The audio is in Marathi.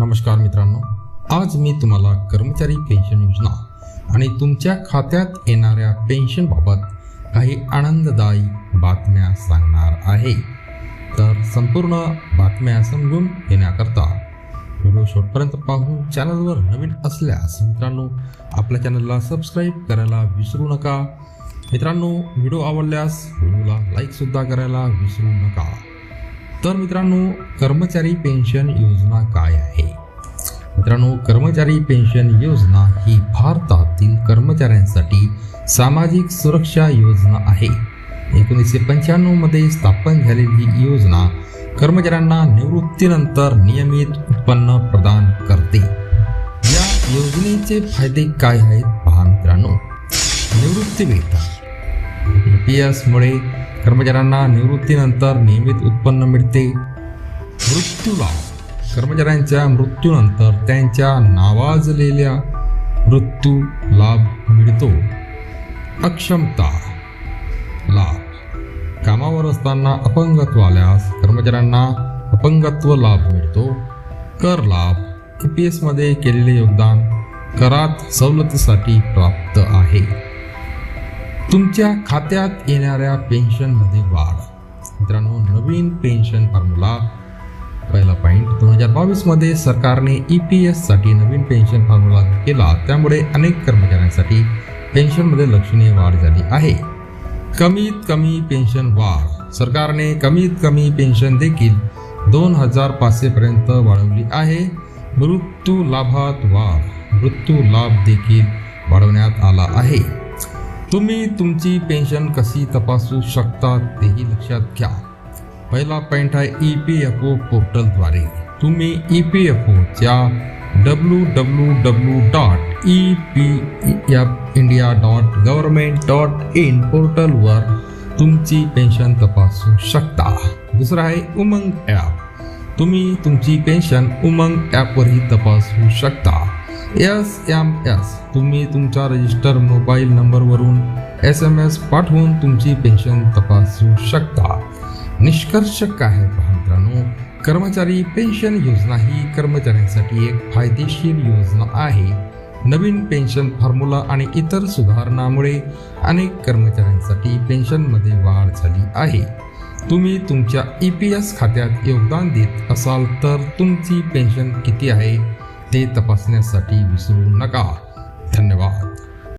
नमस्कार मित्रांनो. आज मी तुम्हाला कर्मचारी पेन्शन योजना आणि तुमच्या खात्यात येणाऱ्या पेन्शनबाबत काही आनंददायी बातम्या सांगणार आहे. तर संपूर्ण बातम्या समजून घेण्याकरता व्हिडिओ शेवटपर्यंत पाहून चॅनलवर नवीन असल्यास मित्रांनो आपल्या चॅनलला सबस्क्राईब करायला विसरू नका. मित्रांनो व्हिडिओ आवडल्यास व्हिडिओला लाईकसुद्धा करायला विसरू नका. तर मित्रांनो कर्मचारी पेन्शन योजना काय आहे? मित्रांनो कर्मचारी पेन्शन योजना ही भारतातील कर्मचाऱ्यांसाठी सामाजिक सुरक्षा योजना आहे. एकोणीसशे पंच्याण्णवमध्ये स्थापन झालेली ही योजना कर्मचाऱ्यांना निवृत्तीनंतर नियमित उत्पन्न प्रदान करते. या योजनेचे फायदे काय आहेत? पहा मित्रांनो. निवृत्ती वेतन पी एसमुळे कर्मचाऱ्यांना निवृत्तीनंतर नियमित उत्पन्न मिळते. मृत्यू लाभ कर्मचाऱ्यांच्या मृत्यूनंतर त्यांच्या नावाजलेल्या मृत्यू लाभ मिळतो. अक्षमता लाभ. कामावर असताना अपंगत्व आल्यास कर्मचाऱ्यांना अपंगत्व लाभ मिळतो. कर लाभ ई पी एसमध्ये केलेले योगदान करात सवलतीसाठी प्राप्त आहे. तुमच्या खात्यात येणाऱ्या पेन्शनमध्ये वाढ. मित्रांनो नवीन पेन्शन फॉर्म्युला पहिला पॉईंट दोन हजार बावीसमध्ये सरकारने ई पी एससाठी नवीन पेन्शन फॉर्म्युला केला. त्यामुळे अनेक कर्मचाऱ्यांसाठी पेन्शनमध्ये लक्षणीय वाढ झाली आहे. कमीत कमी पेन्शन वाढ. सरकारने कमीत कमी पेन्शन देखील दोन हजार पाचशेपर्यंत वाढवली आहे. मृत्यू लाभात वाढ. मृत्यू लाभ देखील वाढवण्यात आला आहे. तुम्ही तुमची पेन्शन कशी तपासू शकता तेही लक्षात घ्या. पहिला पॉईंट आहे ई पी एफ ओ पोर्टलद्वारे. तुम्ही ई पी एफ ओच्या W W W dot E P F India dot government dot in पोर्टलवर तुमची पेन्शन तपासू शकता. दुसरं आहे उमंग ॲप. तुम्ही तुमची पेन्शन उमंग ॲपवरही तपासू शकता. एस एम एस तुम्ही तुमच्या रजिस्टर मोबाईल नंबरवरून एस एम एस पाठवून तुमची पेन्शन तपासू शकता. निष्कर्ष काय आहे पहा मित्रांनो? कर्मचारी पेन्शन योजना ही कर्मचाऱ्यांसाठी एक फायदेशीर योजना आहे. नवीन पेन्शन फॉर्म्युला आणि इतर सुधारणामुळे अनेक कर्मचाऱ्यांसाठी पेन्शनमध्ये वाढ झाली आहे. तुम्ही तुमच्या ई पी एस खात्यात योगदान देत असाल तर तुमची पेन्शन किती आहे? ते तपासण्यासाठी विसरू नका. धन्यवाद.